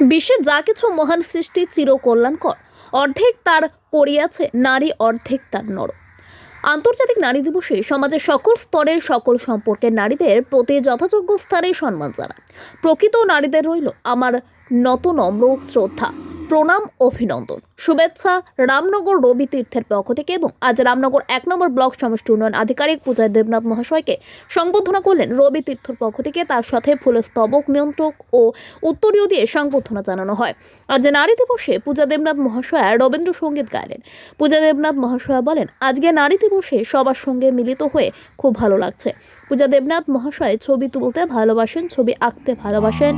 বিশ্বে যা কিছু মহান সৃষ্টি চিরকল্যাণকর। অর্ধেক তার করিয়াছে নারী অর্ধেক তার নর। আন্তর্জাতিক নারী দিবসে সমাজের সকল স্তরের সকল সম্পর্কে নারীদের প্রতি যথাযোগ্য স্থানে সম্মান জানায়। প্রকৃত নারীদের রইল আমার নত নম্র শ্রদ্ধা। প্রণাম, অভিনন্দন। শুভেচ্ছা, রামনগর রবি তীর্থের পক্ষ থেকে এবং আজ রামনগর এক নম্বর ব্লক সমষ্টি উন্নয়ন আধিকারিক পূজায় দেবনাথ মহাশয়কে সংবর্ধনা করলেন রবি তীর্থর পক্ষ থেকে। তার সাথে ফুলের স্তবক, নিয়ন্ত্রক ও উত্তরীয় দিয়ে সংবর্ধনা জানানো হয়। আজ নারী দিবসে পূজা দেবনাথ মহাশয়া রবীন্দ্রসঙ্গীত গাইলেন। পূজা দেবনাথ মহাশয়া বলেন, আজকে নারী দিবসে সবার সঙ্গে মিলিত হয়ে খুব ভালো লাগছে। পূজা দেবনাথ মহাশয় ছবি তুলতে ভালোবাসেন, ছবি আঁকতে ভালোবাসেন।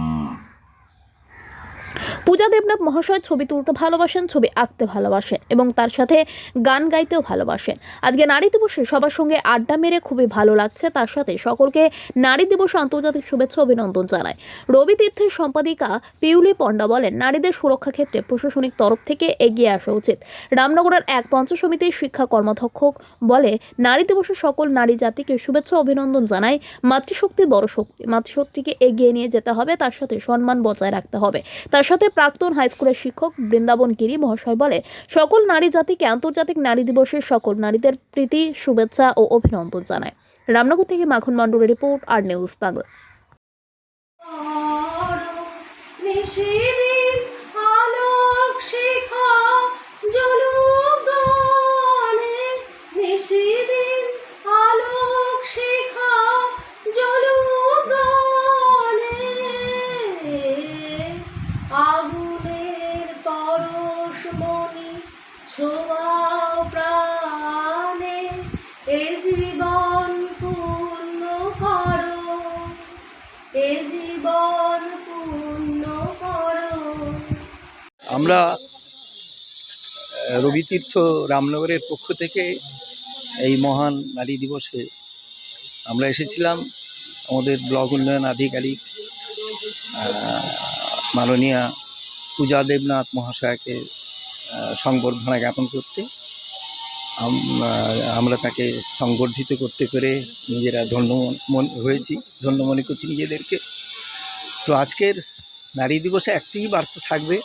পূজা দেবনাথ মহাশয় ছবি তুলতে ভালোবাসেন, ছবি আঁকতে ভালোবাসেন এবং তার সাথে গান গাইতেও ভালোবাসেন। আজকে নারী দিবসে সবার সঙ্গে আড্ডা মেরে খুবই ভালো লাগছে। তার সাথে সকলকে নারী দিবস আন্তর্জাতিক শুভেচ্ছা অভিনন্দন জানায় রবি তীর্থের সম্পাদিকা পিউলি পণ্ডা বলেন, নারীদের সুরক্ষা ক্ষেত্রে প্রশাসনিক তরফ থেকে এগিয়ে আসা উচিত। রামনগরের এক পঞ্চ সমিতির শিক্ষা কর্মাধ্যক্ষ বলে, নারী দিবসে সকল নারী জাতিকে শুভেচ্ছা অভিনন্দন জানায় মাতৃশক্তি বড় শক্তি, মাতৃশক্তিকে এগিয়ে নিয়ে যেতে হবে। তার সাথে সম্মান বজায় রাখতে হবে। তার সাথে প্রাক্তন হাইস্কুলের শিক্ষক বৃন্দাবন গিরি মহাশয় বলে, সকল নারী জাতিকে আন্তর্জাতিক নারী দিবসের সকল নারীদের প্রীতি, শুভেচ্ছা ও অভিনন্দন জানায়। রামনগর থেকে মাখন মণ্ডলের রিপোর্ট, আর নিউজ বাংলা। আমরা রবিতীর্থ রামনগরের পক্ষ থেকে এই মহান নারী দিবসে আমরা এসেছিলাম। আমাদের ব্লক উন্নয়ন আধিকারিক মাননীয়া পূজা দেবনাথ মহাশয়াকে সংবর্ধনা জ্ঞাপন করতে আমরা তাকে সংবর্ধিত করতে পেরে নিজেরা ধন্য মন, হয়েছি, ধন্য মনে করছি নিজেদেরকে। তো আজকের নারী দিবসে একটি বার্তা থাকবে।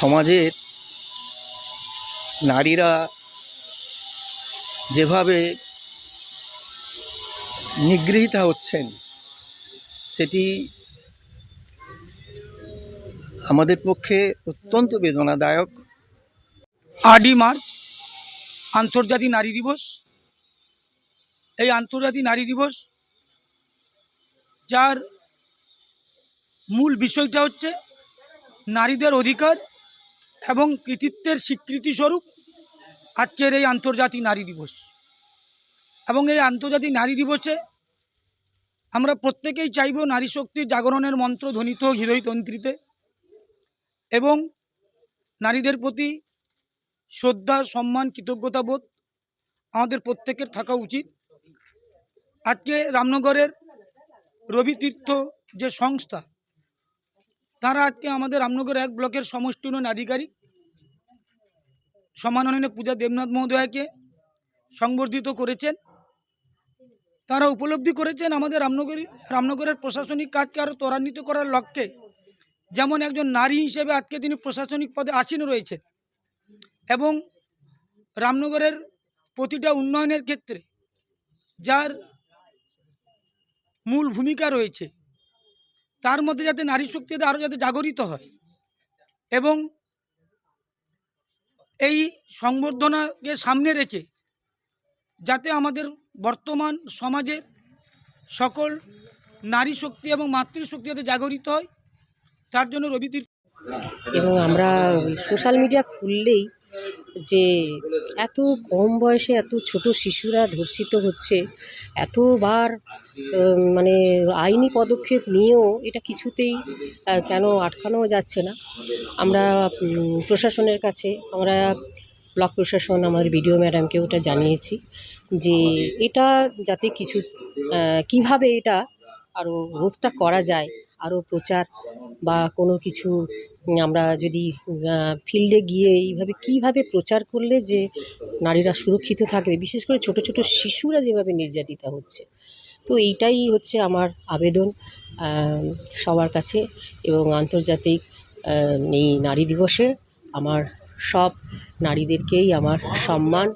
সমাজের নারীরা যেভাবে নিগৃহীতা হচ্ছেন, সেটি আমাদের পক্ষে অত্যন্ত বেদনাদায়ক। আটই মার্চ, আন্তর্জাতিক নারী দিবস। এই আন্তর্জাতিক নারী দিবস, যার মূল বিষয়টা হচ্ছে নারীদের অধিকার এবং কৃতিত্বের স্বীকৃতিস্বরূপ আজকের এই আন্তর্জাতিক নারী দিবস। এবং এই আন্তর্জাতিক নারী দিবসে আমরা প্রত্যেকেই চাইব নারী শক্তির জাগরণের মন্ত্র ধ্বনিত হৃদয়তন্ত্রীতে এবং নারীদের প্রতি শ্রদ্ধা, সম্মান কৃতজ্ঞতাবোধ আমাদের প্রত্যেকের থাকা উচিত। আজকে রামনগরের রবিতীর্থ যে সংস্থা তারা আজকে আমাদের রামনগর এক ব্লকের সমষ্টি উন্নয়ন আধিকারিক। সম্মাননীয় পূজা দেবনাথ মহোদয়কে সংবর্ধিত করেছেন। তারা উপলব্ধি করেছেন আমাদের রামনগরী, রামনগরের প্রশাসনিক কাজকে আরও ত্বরান্বিত করার লক্ষ্যে যেমন একজন নারী হিসেবে আজকে তিনি প্রশাসনিক পদে আসীন রয়েছেন এবং রামনগরের প্রতিটা উন্নয়নের ক্ষেত্রে যার মূল ভূমিকা রয়েছে তার মধ্যে যাতে নারী শক্তিতে আরও যাতে জাগরিত হয়। এবং এই সংবর্ধনাকে সামনে রেখে যাতে আমাদের বর্তমান সমাজের সকল নারী শক্তি এবং মাতৃশক্তি যাতে জাগরিত হয়, তার জন্য রবি এবং আমরা সোশ্যাল মিডিয়া খুললেই যে এত কম বয়সে এত ছোট শিশুরা ধর্ষিত হচ্ছে, এতবার মানে আইনি পদক্ষেপ নিয়েও এটা কিছুতেই কেন আটকানো যাচ্ছে না। আমরা প্রশাসনের কাছে, আমরা ব্লক প্রশাসন, আমার বিডিও ম্যাডামকে ওটা জানিয়েছি যে এটা যাতে কিছু কীভাবে এটা আরও রোধটা করা যায় আরও প্রচার বা কোনো কিছু আমরা যদি ফিল্ডে গিয়ে এইভাবে কীভাবে প্রচার করলে যে নারীরা সুরক্ষিত থাকবে, বিশেষ করে ছোট ছোট শিশুরা যেভাবে নির্যাতিতা হচ্ছে। তো এইটাই হচ্ছে আমার আবেদন সবার কাছে এবং আন্তর্জাতিক এই নারী দিবসে আমার সব নারীদেরকেই আমার সম্মান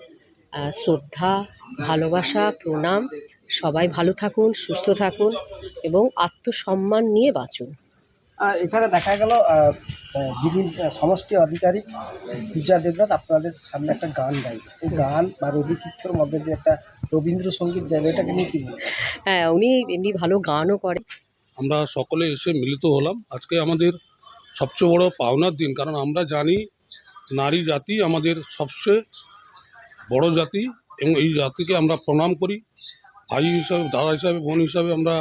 শ্রদ্ধা, ভালোবাসা, প্রণাম সবাই ভালো থাকুন সুস্থ থাকুন এবং আত্মসম্মান নিয়ে বাঁচুন। আর এখানে দেখা গেল যিনি সমষ্টি আধিকারিক পূজা দেবনাথ আপনাদের সামনে একটা গান গাই। এই গান বা রবি তীর্থর মধ্যে যে একটা রবীন্দ্রসঙ্গীত গাইবে এটাকে নিয়ে কি? হ্যাঁ উনি এমনি ভালো গানও করেন। আমরা সকলে এসে মিলিত হলাম। আজকে আমাদের সবচেয়ে বড় পাওনার দিন কারণ আমরা জানি নারী জাতি আমাদের সবচেয়ে বড় জাতি এবং এই জাতিকে আমরা প্রণাম করি। ভাই হিসাবে দাদা হিসাবে বোন হিসাবে আমরা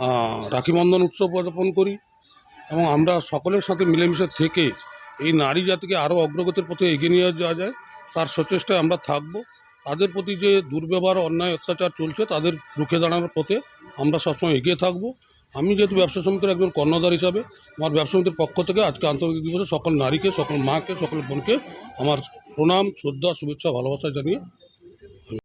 আহ, রাখি বন্ধন উৎসব উদযাপন করি এবং আমরা সকলের সাথে মিলেমিশে থেকে এই নারী জাতিকে আরও অগ্রগতির পথে এগিয়ে নিয়ে যাওয়া যায় তার সচেষ্টায় আমরা থাকব। তাদের প্রতি যে দুর্ব্যবহার অন্যায় অত্যাচার চলছে তাদের রুখে দাঁড়ানোর পথে আমরা সবসময় এগিয়ে থাকব। আমি যেহেতু ব্যবসা সমিতির একজন কর্ণধার হিসাবে আমার ব্যবসা সমিতির পক্ষ থেকে আজকে আন্তর্জাতিক দিবসে সকল নারীকে সকল মাকে সকল বোনকে আমার প্রণাম শ্রদ্ধা শুভেচ্ছা ভালোবাসা জানিয়ে